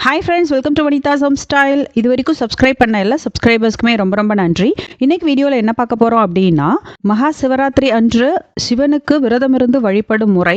Hi friends welcome to Vanitha some style இது வரைக்கும் subscribe பண்ண எல்லா சப்ஸ்கிரைபர்ஸ்க்குமே ரொம்ப ரொம்ப நன்றி. இன்னைக்கு வீடியோவில் என்ன பார்க்க போகிறோம் அப்படின்னா மகா சிவராத்திரி அன்று சிவனுக்கு விரதமிருந்து வழிபடும் முறை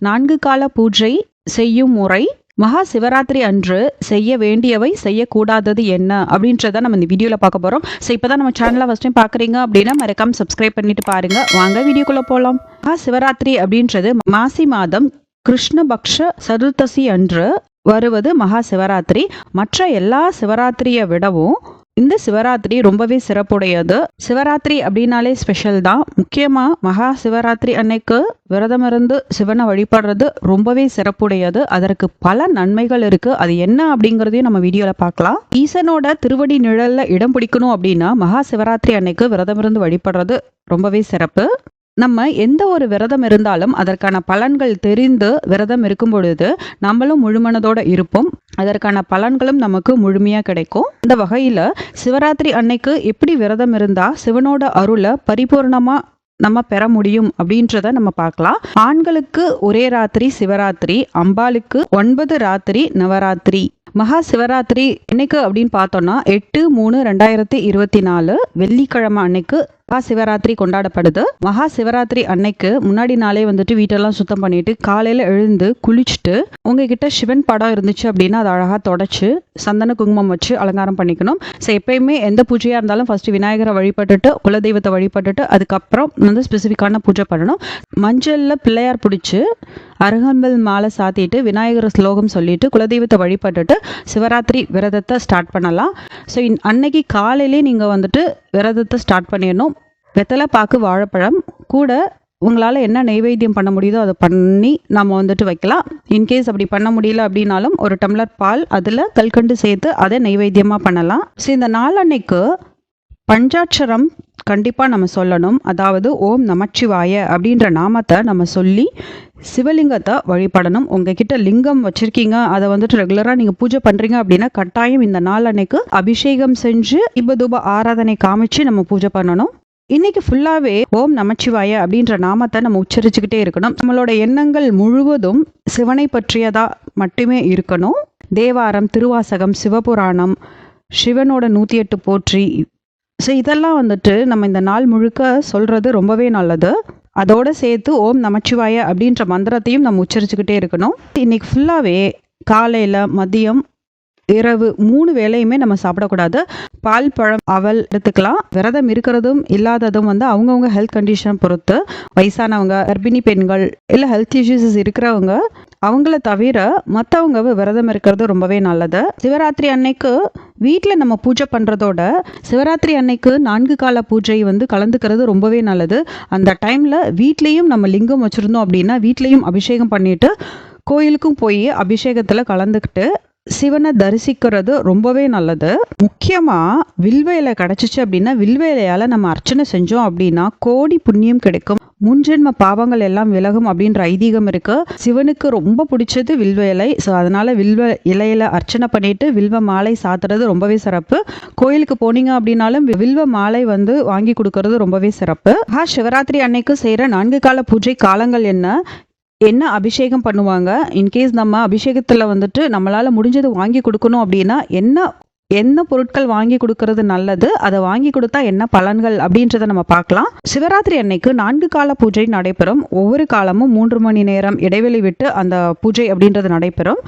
நான்கு கால பூஜை செய்யும் முறை மகா சிவராத்திரி அன்று செய்ய வேண்டியவை செய்யக்கூடாதது என்ன அப்படின்றத நம்ம இந்த வீடியோவில் பார்க்க போகிறோம் ஸோ இப்போ தான் நம்ம சேனலை ஃபஸ்ட் டைம் பார்க்குறீங்க அப்படின்னா மறக்காம சப்ஸ்கிரைப் பண்ணிட்டு பாருங்கள் வாங்க வீடியோக்குள்ளே போகலாம் மகா சிவராத்திரி அப்படின்றது மாசி மாதம் கிருஷ்ணபக்ஷ சதுர்த்தசி அன்று வருவது மகா சிவராத்திரி. மற்ற எல்லா சிவராத்திரியை விடவும் இந்த சிவராத்திரி ரொம்பவே சிறப்புடையது. சிவராத்திரி அப்படின்னாலே ஸ்பெஷல் தான். முக்கியமாக மகா சிவராத்திரி அன்னைக்கு விரதம் இருந்து சிவனை வழிபடுறது ரொம்பவே சிறப்புடையது. அதற்கு பல நன்மைகள் இருக்கு. அது என்ன அப்படிங்கிறதையும் நம்ம வீடியோவில் பார்க்கலாம். ஈசனோட திருவடி நிழல்ல இடம் பிடிக்கணும் அப்படின்னா மகா சிவராத்திரி அன்னைக்கு விரதம் இருந்து வழிபடுறது ரொம்பவே சிறப்பு. நம்ம எந்த ஒரு விரதம் இருந்தாலும் அதற்கான பலன்கள் தெரிந்து விரதம் இருக்கும் பொழுது நம்மளும் முழுமனதோட இருப்போம். அதற்கான பலன்களும் நமக்கு முழுமையாக கிடைக்கும். இந்த வகையில் சிவராத்திரி அன்னைக்கு எப்படி விரதம் இருந்தால் சிவனோட அருளை பரிபூர்ணமாக நம்ம பெற முடியும் அப்படின்றத நம்ம பார்க்கலாம். ஆண்களுக்கு ஒரே ராத்திரி சிவராத்திரி. அம்பாளுக்கு ஒன்பது ராத்திரி நவராத்திரி. மகா சிவராத்திரி என்னைக்கு அப்படின்னு பார்த்தோம்னா எட்டு மூணு ரெண்டாயிரத்தி இருபத்தி நாலு வெள்ளிக்கிழமை அன்னைக்கு மகா சிவராத்திரி கொண்டாடப்படுது. மகா சிவராத்திரி அன்னைக்கு முன்னாடி நாளே வந்துட்டு வீட்டெல்லாம் சுத்தம் பண்ணிட்டு காலையில எழுந்து குளிச்சுட்டு உங்ககிட்ட சிவன் படம் இருந்துச்சு அப்படின்னா அதை அழகா தொடச்சு சந்தன குங்குமம் வச்சு அலங்காரம் பண்ணிக்கணும். ஸோ எப்பயுமே எந்த பூஜையா இருந்தாலும் ஃபர்ஸ்ட் விநாயகரை வழிபட்டுட்டு குலதெய்வத்தை வழிபட்டுட்டு அதுக்கப்புறம் வந்து ஸ்பெசிஃபிக்கான பூஜை பண்ணணும். மஞ்சள்ல பிள்ளையார் பிடிச்சி அருகம்பல் மாலை சாத்திட்டு விநாயகர் ஸ்லோகம் சொல்லிட்டு குலதெய்வத்தை வழிபட்டுட்டு சிவராத்திரி விரதத்தை ஸ்டார்ட் பண்ணலாம். ஸோ அன்னைக்கு காலையிலே நீங்கள் வந்துட்டு விரதத்தை ஸ்டார்ட் பண்ணிடணும். வெத்தலை பாக்கு வாழைப்பழம் கூட உங்களால் என்ன நெய்வேத்தியம் பண்ண முடியுதோ அதை பண்ணி நம்ம வந்துட்டு வைக்கலாம். இன்கேஸ் அப்படி பண்ண முடியல அப்படின்னாலும் ஒரு டம்ளர் பால் அதில் கல்கண்டு சேர்த்து அதை நைவேத்தியமாக பண்ணலாம். ஸோ இந்த நாளன்னைக்கு பஞ்சாட்சரம் கண்டிப்பாக நம்ம சொல்லணும். அதாவது ஓம் நமச்சிவாய அப்படின்ற நாமத்தை நம்ம சொல்லி சிவலிங்கத்தை வழிபடணும். உங்ககிட்ட லிங்கம் வச்சிருக்கீங்க. அதை வந்துட்டு ரெகுலராக நீங்கள் பூஜை பண்ணுறீங்க அப்படின்னா கட்டாயம் இந்த நாள் அன்னைக்கு அபிஷேகம் செஞ்சு இபதூப ஆராதனை காமிச்சு நம்ம பூஜை பண்ணணும். இன்னைக்கு ஃபுல்லாகவே ஓம் நமச்சிவாய அப்படின்ற நாமத்தை நம்ம உச்சரிச்சுக்கிட்டே இருக்கணும். நம்மளோட எண்ணங்கள் முழுவதும் சிவனை பற்றியதா மட்டுமே இருக்கணும். தேவாரம் திருவாசகம் சிவபுராணம் சிவனோட நூற்றி எட்டு போற்றி ஸோ இதெல்லாம் வந்துட்டு நம்ம இந்த நாள் முழுக்க சொல்கிறது ரொம்பவே நல்லது. அதோடு சேர்த்து ஓம் நமச்சிவாய அப்படின்ற மந்திரத்தையும் நம்ம உச்சரிச்சுக்கிட்டே இருக்கணும். இன்றைக்கி ஃபுல்லாகவே காலையில் மதியம் இரவு மூணு வேலையுமே நம்ம சாப்பிடக்கூடாது. பால் பழம் அவல் எடுத்துக்கலாம். விரதம் இருக்கிறதும் இல்லாததும் வந்து அவங்கவுங்க ஹெல்த் கண்டிஷன் பொறுத்து வயசானவங்க கர்ப்பிணி பெண்கள் இல்லை ஹெல்த் இஷ்யூஸஸ் இருக்கிறவங்க அவங்கள தவிர மற்றவங்க விரதம் இருக்கிறது ரொம்பவே நல்லது. சிவராத்திரி அன்னைக்கு வீட்டில் நம்ம பூஜை பண்ணுறதோட சிவராத்திரி அன்னைக்கு நான்கு கால பூஜை வந்து கலந்துக்கிறது ரொம்பவே நல்லது. அந்த டைமில் வீட்லேயும் நம்ம லிங்கம் வச்சுருந்தோம் அப்படின்னா வீட்லேயும் அபிஷேகம் பண்ணிவிட்டு கோயிலுக்கும் போய் அபிஷேகத்தில் கலந்துக்கிட்டு சிவனை தரிசிக்கிறது ரொம்பவே நல்லது. முக்கியமாக வில்வேலை கிடச்சிச்சு அப்படின்னா வில்வேலையால் நம்ம அர்ச்சனை செஞ்சோம் அப்படின்னா கோடி புண்ணியம் கிடைக்கும். முன்ஜென்ம பாவங்கள் எல்லாம் விலகும் அப்படின்ற ஐதீகம் இருக்கு. சிவனுக்கு ரொம்ப பிடிச்சது வில்வேலை. ஸோ அதனால வில்வ இலையில அர்ச்சனை பண்ணிட்டு வில்வ மாலை சாத்துறது ரொம்பவே சிறப்பு. கோயிலுக்கு போனீங்க அப்படின்னாலும் வில்வ மாலை வந்து வாங்கி கொடுக்கறது ரொம்பவே சிறப்பு. ஆ சிவராத்திரி அன்னைக்கு செய்கிற நான்கு கால பூஜை காலங்கள் என்ன? என்ன அபிஷேகம் பண்ணுவாங்க? இன்கேஸ் நம்ம அபிஷேகத்தில் வந்துட்டு நம்மளால் முடிஞ்சது வாங்கி கொடுக்கணும் அப்படின்னா என்ன என்ன பொருட்கள் வாங்கி கொடுக்கறது நல்லது? அதை வாங்கி கொடுத்தா என்ன பலன்கள் அப்படின்றத நம்ம பார்க்கலாம். சிவராத்திரி அன்னைக்கு நான்கு கால பூஜை நடைபெறும். ஒவ்வொரு காலமும் மூன்று மணி நேரம் இடைவெளி விட்டு அந்த பூஜை அப்படின்றது நடைபெறும்.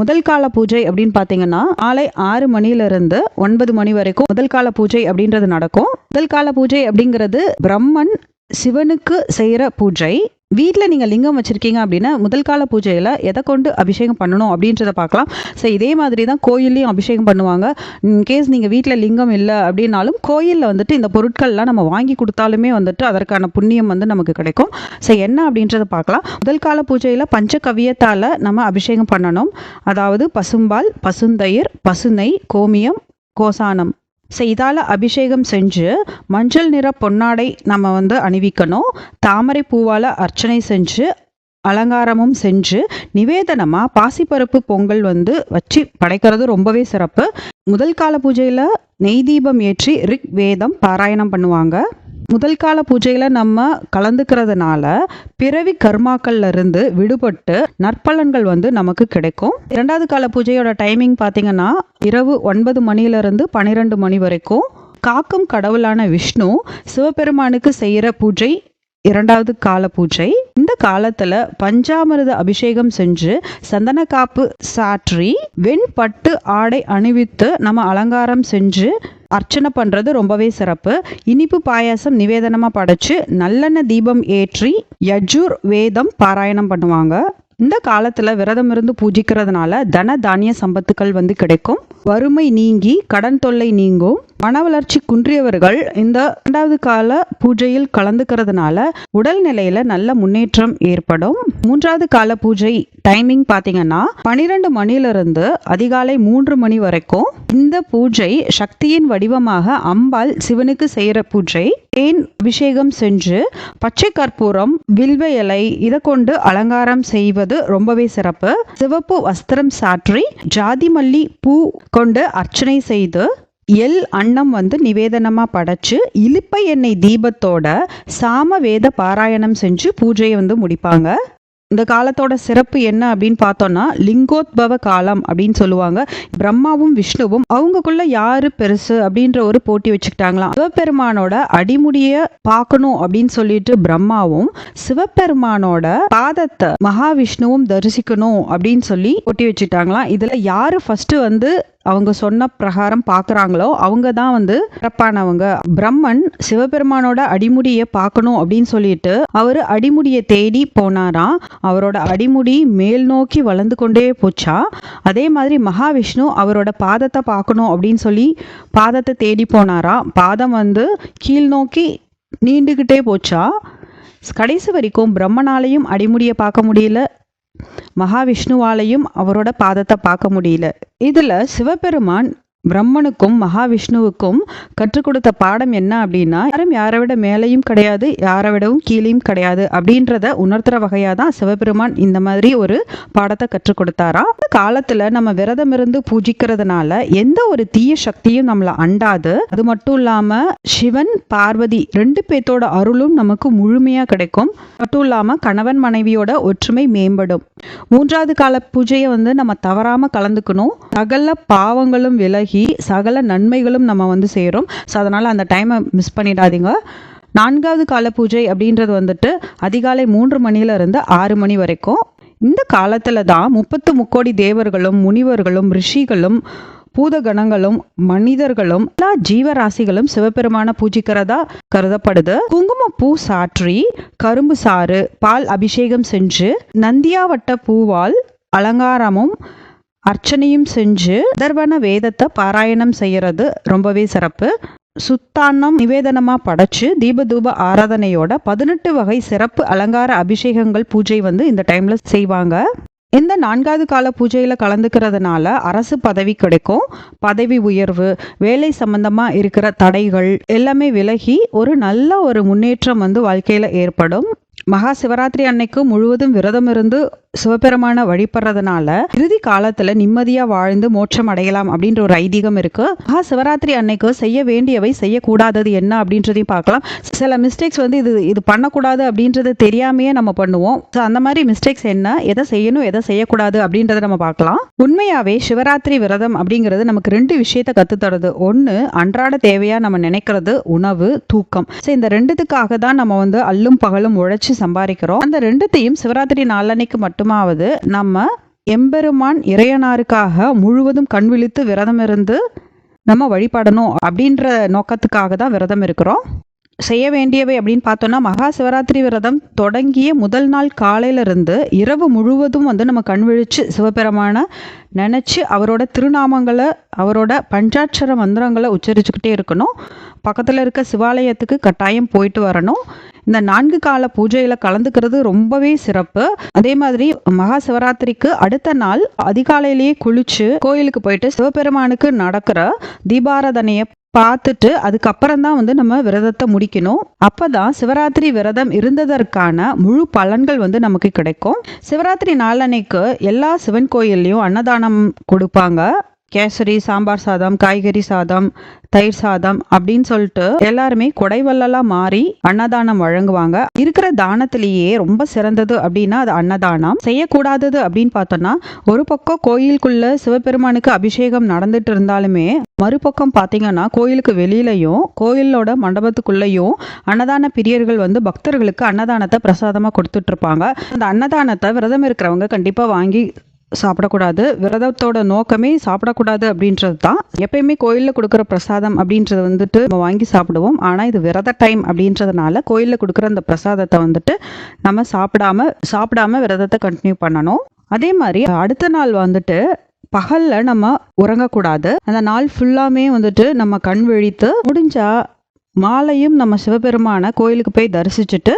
முதல் கால பூஜை அப்படின்னு பார்த்தீங்கன்னா காலை ஆறு மணியிலிருந்து ஒன்பது மணி வரைக்கும் முதல் கால பூஜை அப்படின்றது நடக்கும். முதல் கால பூஜை அப்படிங்கிறது பிரம்மன் சிவனுக்கு செய்கிற பூஜை. வீட்டில் நீங்கள் லிங்கம் வச்சுருக்கீங்க அப்படின்னா முதல் கால பூஜையில் எதை கொண்டு அபிஷேகம் பண்ணணும் அப்படின்றத பார்க்கலாம். ஸோ இதே மாதிரி தான் கோயில்லையும் அபிஷேகம் பண்ணுவாங்க. இன்கேஸ் நீங்கள் வீட்டில் லிங்கம் இல்லை அப்படின்னாலும் கோயிலில் வந்துட்டு இந்த பொருட்கள்லாம் நம்ம வாங்கி கொடுத்தாலுமே வந்துட்டு அதற்கான புண்ணியம் வந்து நமக்கு கிடைக்கும். ஸோ என்ன அப்படின்றத பார்க்கலாம். முதல் கால பூஜையில் பஞ்சகவியத்தால் நம்ம அபிஷேகம் பண்ணணும். அதாவது பசும்பால் பசுந்தயிர் பசுநெய் கோமியம் கோசானம். ஸோ இதால் அபிஷேகம் செஞ்சு மஞ்சள் நிற பொன்னாடை நம்ம வந்து அணிவிக்கணும். தாமரை பூவால் அர்ச்சனை செஞ்சு அலங்காரமும் செஞ்சு நிவேதனமாக பாசிப்பருப்பு பொங்கல் வந்து வச்சு படைக்கிறது ரொம்பவே சிறப்பு. முதல் கால பூஜையில் நெய் தீபம் ஏற்றி ரிக் வேதம் பாராயணம் பண்ணுவாங்க. முதல் கால பூஜையில் நம்ம கலந்துக்கிறதுனால பிறவி கர்மாக்கள்ல இருந்து விடுபட்டு நற்பலன்கள் வந்து நமக்கு கிடைக்கும். இரண்டாவது கால பூஜையோட டைமிங் பார்த்தீங்கன்னா இரவு ஒன்பது மணியிலிருந்து பன்னிரெண்டு மணி வரைக்கும் காக்கும் கடவுளான விஷ்ணு சிவபெருமானுக்கு செய்கிற பூஜை இரண்டாவது கால பூஜை. இந்த காலத்துல பஞ்சாமிரத அபிஷேகம் செஞ்சு சந்தன காப்பு சாற்றி வெண்பட்டு ஆடை அணிவித்து நம்ம அலங்காரம் செஞ்சு அர்ச்சனை பண்றது ரொம்பவே சிறப்பு. இனிப்பு பாயாசம் நிவேதனமா படைச்சு நல்லெண்ணெய் தீபம் ஏற்றி யஜூர் வேதம் பாராயணம் பண்ணுவாங்க. இந்த காலத்துல விரதம் இருந்து பூஜிக்கிறதுனால தன தானிய சம்பத்துக்கள் வந்து கிடைக்கும். வறுமை நீங்கி கடன் தொல்லை நீங்கும். மன வளர்ச்சி குன்றியவர்கள் இந்த இரண்டாவது கால பூஜையில் கலந்துக்கிறதுனால உடல் நிலையில நல்ல முன்னேற்றம் ஏற்படும். மூன்றாவது கால பூஜை டைமிங் பாத்தீங்கன்னா பனிரெண்டு மணிலிருந்து அதிகாலை மூன்று மணி வரைக்கும். இந்த பூஜை சக்தியின் வடிவமாக அம்பாள் சிவனுக்கு செய்யற பூஜை. தேன் அபிஷேகம் செஞ்சு பச்சை கற்பூரம் வில்வ இலை இதை கொண்டு அலங்காரம் செய்வது ரொம்பவே சிறப்பு. சிவப்பு வஸ்திரம் சாற்றி ஜாதி மல்லி பூ கொண்டு அர்ச்சனை செய்து எல் அன்னம் வந்து நிவேதனமாக படைச்சு இலுப்பை எண்ணெய் தீபத்தோட சாம வேத பாராயணம் செஞ்சு பூஜையை வந்து முடிப்பாங்க. இந்த காலத்தோட சிறப்பு என்ன அப்படின்னு பார்த்தோம்னா லிங்கோத்பவ காலம் அப்படின்னு சொல்லுவாங்க. பிரம்மாவும் விஷ்ணுவும் அவங்கக்குள்ள யாரு பெருசு அப்படின்ற ஒரு போட்டி வச்சுக்கிட்டாங்களாம். சிவபெருமானோட அடிமுடிய பார்க்கணும் அப்படின்னு சொல்லிட்டு பிரம்மாவும் சிவபெருமானோட பாதத்தை மகாவிஷ்ணுவும் தரிசிக்கணும் அப்படின்னு சொல்லி போட்டி வச்சுட்டாங்களாம் இதுல யாரு ஃபர்ஸ்ட் வந்து அவங்க சொன்ன பிரகாரம் பார்க்குறாங்களோ அவங்க தான் வந்து சிறப்பானவங்க. பிரம்மன் சிவபெருமானோட அடிமுடியை பார்க்கணும் அப்படின்னு சொல்லிட்டு அவர் அடிமுடியை தேடி போனாராம். அவரோட அடிமுடி மேல் நோக்கி வளர்ந்து கொண்டே போச்சா. அதே மாதிரி மகாவிஷ்ணு அவரோட பாதத்தை பார்க்கணும் அப்படின்னு சொல்லி பாதத்தை தேடி போனாராம். பாதம் வந்து கீழ் நோக்கி நீண்டுக்கிட்டே போச்சா. கடைசி வரைக்கும் பிரம்மனாலையும் அடிமுடியை பார்க்க முடியல. மகாவிஷ்ணுவாலையும் அவரோட பாதத்தை பார்க்க முடியல. இதுல சிவபெருமான் பிரம்மனுக்கும் மகாவிஷ்ணுவுக்கும் கற்றுக் கொடுத்த பாடம் என்ன அப்படின்னா யாரும் யாரை விட மேலையும் கிடையாது யாரை விடவும் கீழேயும் கிடையாது அப்படின்றத உணர்த்துற வகையா தான் சிவபெருமான் இந்த மாதிரி ஒரு பாடத்தை கற்றுக் கொடுத்தாரா? அந்த காலத்துல நம்ம விரதம் இருந்து பூஜிக்கிறதுனால எந்த ஒரு தீய சக்தியும் நம்மளை அண்டாது. அது மட்டும் இல்லாம சிவன் பார்வதி ரெண்டு பேத்தோட அருளும் நமக்கு முழுமையா கிடைக்கும். மட்டும் இல்லாம கணவன் மனைவியோட ஒற்றுமை மேம்படும். மூன்றாவது கால பூஜையை வந்து நம்ம தவறாம கலந்துக்கணும். சகல பாவங்களும் விலகி சகல நன்மைகளும் நம்ம வந்து சேரும். ஸோ அதனால அந்த டைமை மிஸ் பண்ணிடாதீங்க. நான்காவது கால பூஜை அப்படின்றது வந்துட்டு அதிகாலை மூன்று மணில இருந்து ஆறு மணி வரைக்கும். இந்த காலத்துல தான் முப்பத்து முக்கோடி தேவர்களும் முனிவர்களும் ரிஷிகளும் பூதகணங்களும் மனிதர்களும் எல்லா ஜீவராசிகளும் சிவபெருமான பூஜிக்கிறதா கருதப்படுது. குங்குமப்பூ சாற்றி கரும்பு சாறு பால் அபிஷேகம் செஞ்சு நந்தியாவட்ட பூவால் அலங்காரமும் அர்ச்சனையும் செஞ்சு அதர்வன வேதத்தை பாராயணம் செய்யறது ரொம்பவே சிறப்பு. சுத்தானம் நிவேதனமா படைச்சு தீபதூப ஆராதனையோட பதினெட்டு வகை சிறப்பு அலங்கார அபிஷேகங்கள் பூஜை வந்து இந்த டைம்ல செய்வாங்க. இந்த நான்காவது கால பூஜையில் கலந்துக்கிறதுனால அரசு பதவி கிடைக்கும். பதவி உயர்வு வேலை சம்பந்தமா இருக்கிற தடைகள் எல்லாமே விலகி ஒரு நல்ல ஒரு முன்னேற்றம் வந்து வாழ்க்கையில ஏற்படும். மகா சிவராத்திரி அன்னைக்கு முழுவதும் விரதம் இருந்து சிவபெருமான வழிபடுறதுனால இறுதி காலத்துல நிம்மதியா வாழ்ந்து மோட்சம் அடையலாம் அப்படின்ற ஒரு ஐதீகம் இருக்கு. மகா சிவராத்திரி அன்னைக்கு செய்ய வேண்டியவை செய்யக்கூடாதது என்ன அப்படின்றதையும் பார்க்கலாம். சில மிஸ்டேக்ஸ் வந்து இது இது பண்ணக்கூடாது அப்படின்றது தெரியாமையே நம்ம பண்ணுவோம். ஸோ அந்த மாதிரி மிஸ்டேக்ஸ் என்ன எதை செய்யணும் எதை செய்யக்கூடாது அப்படின்றத நம்ம பார்க்கலாம். உண்மையாவே சிவராத்திரி விரதம் அப்படிங்கிறது நமக்கு ரெண்டு விஷயத்த கத்து தருது. ஒன்று அன்றாட தேவையா நம்ம நினைக்கிறது உணவு தூக்கம். ஸோ இந்த ரெண்டுத்துக்காக தான் நம்ம வந்து அல்லும் பகலும் உழைச்சி சம்பாதிக்கிறோம். அந்த ரெண்டுத்தையும் சிவராத்திரி நாளன்னைக்கு மட்டுமாவது நம்ம எம்பெருமான் இறையனாருக்காக முழுவதும் கண் விழித்து விரதம் இருந்து நம்ம வழிபடணும் அப்படின்ற நோக்கத்துக்காக தான் விரதம் இருக்கிறோம். செய்ய வேண்டியவை அப்படின்னு பார்த்தோம்னா மகா சிவராத்திரி விரதம் தொடங்கிய முதல் நாள் காலையில இருந்து இரவு முழுவதும் வந்து நம்ம கண் விழிச்சு சிவபெருமான நினச்சி அவரோட திருநாமங்களை அவரோட பஞ்சாட்சர மந்திரங்களை உச்சரிச்சுக்கிட்டே இருக்கணும். பக்கத்தில் இருக்க சிவாலயத்துக்கு கட்டாயம் போயிட்டு வரணும். இந்த நான்கு கால பூஜையில் கலந்துக்கிறது ரொம்பவே சிறப்பு. அதே மாதிரி மகா சிவராத்திரிக்கு அடுத்த நாள் அதிகாலையிலேயே குளிச்சு கோயிலுக்கு போயிட்டு சிவபெருமானுக்கு நடக்கிற தீபாராதனையை பார்த்துட்டு அதுக்கப்புறம் தான் வந்து நம்ம விரதத்தை முடிக்கணும். அப்பதான் சிவராத்திரி விரதம் இருந்ததற்கான முழு பலன்கள் வந்து நமக்கு கிடைக்கும். சிவராத்திரி நாளன்னைக்கு எல்லா சிவன் கோயில்லையும் அன்னதானம் கொடுப்பாங்க. கேசரி சாம்பார் சாதம் காய்கறி சாதம் தயிர் சாதம் அப்படின்னு சொல்லிட்டு எல்லாருமே கொடைவல்லலா மாறி அன்னதானம் வழங்குவாங்க. இருக்கிற தானத்திலேயே ரொம்ப சிறந்தது அப்படின்னா அது அன்னதானம். செய்யக்கூடாதது அப்படின்னு பார்த்தோம்னா ஒரு பக்கம் கோயிலுக்குள்ள சிவபெருமானுக்கு அபிஷேகம் நடந்துட்டு இருந்தாலுமே மறுபக்கம் பார்த்தீங்கன்னா கோயிலுக்கு வெளியிலையும் கோயிலோட மண்டபத்துக்குள்ளேயும் அன்னதான பிரியர்கள் வந்து பக்தர்களுக்கு அன்னதானத்தை பிரசாதமாக கொடுத்துட்ருப்பாங்க அந்த அன்னதானத்தை விரதம் இருக்கிறவங்க கண்டிப்பாக வாங்கி சாப்பிடக்கூடாது. விரதத்தோட நோக்கமே சாப்பிடக்கூடாது அப்படின்றது தான். எப்பயுமே கோயிலில் கொடுக்குற பிரசாதம் அப்படின்றது வந்துட்டு நம்ம வாங்கி சாப்பிடுவோம். ஆனால் இது விரத டைம் அப்படின்றதுனால கோயிலில் கொடுக்குற அந்த பிரசாதத்தை வந்துட்டு நம்ம சாப்பிடாம சாப்பிடாம விரதத்தை கண்டினியூ பண்ணணும். அதே மாதிரி அடுத்த நாள் வந்துட்டு பகல்ல நம்ம உறங்கக்கூடாது. அந்த நாள் ஃபுல்லாமே வந்துட்டு நம்ம கண் விழித்து முடிஞ்சா மாலையும் நம்ம சிவபெருமான கோயிலுக்கு போய் தரிசிச்சுட்டு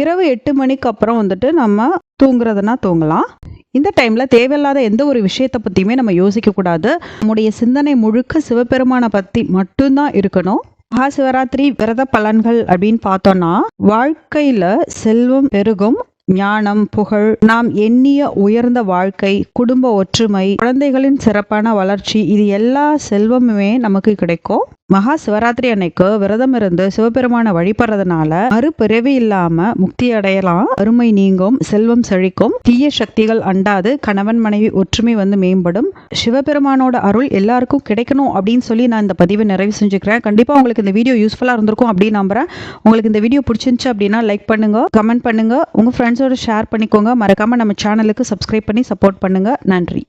இரவு எட்டு மணிக்கு அப்புறம் வந்துட்டு நம்ம தூங்குறதுனா தூங்கலாம். இந்த டைம்ல தேவையில்லாத எந்த ஒரு விஷயத்தை பத்தியுமே நம்ம யோசிக்க கூடாது. நம்முடைய சிந்தனை முழுக்க சிவபெருமானை பத்தி மட்டும்தான் இருக்கணும். மகா சிவராத்திரி விரத பலன்கள் அப்படின்னு பார்த்தோம்னா வாழ்க்கையில செல்வம் பெருகும் ஞானம் புகழ் நாம் எண்ணிய உயர்ந்த வாழ்க்கை குடும்ப ஒற்றுமை குழந்தைகளின் சிறப்பான வளர்ச்சி இது எல்லா செல்வமுமே நமக்கு கிடைக்கும். மகா சிவராத்திரி அன்னைக்கு விரதம் இருந்து சிவபெருமானை வழிபடுறதுனால மறுபிறவி இல்லாம முக்தி அடையலாம். அருமை நீங்கும் செல்வம் செழிக்கும். தீய சக்திகள் அண்டாது கணவன் மனைவி ஒற்றுமை வந்து மேம்படும். சிவபெருமானோட அருள் எல்லாருக்கும் கிடைக்கணும் அப்படின்னு சொல்லி நான் இந்த பதிவை நிறைவு செஞ்சுக்கிறேன். கண்டிப்பா உங்களுக்கு இந்த வீடியோ யூஸ்ஃபுல்லா இருந்திருக்கும் அப்படின்னு நம்புறேன். உங்களுக்கு இந்த வீடியோ பிடிச்சிருந்துச்சு அப்படின்னா லைக் பண்ணுங்க கமெண்ட் பண்ணுங்க. உங்க ஃப்ரெண்ட்ஸோடு ஷேர் பண்ணிக்கோங்க. மறக்காமல் நம்ம சேனலுக்கு சப்ஸ்கிரைப் பண்ணி சப்போர்ட் பண்ணுங்க. நன்றி.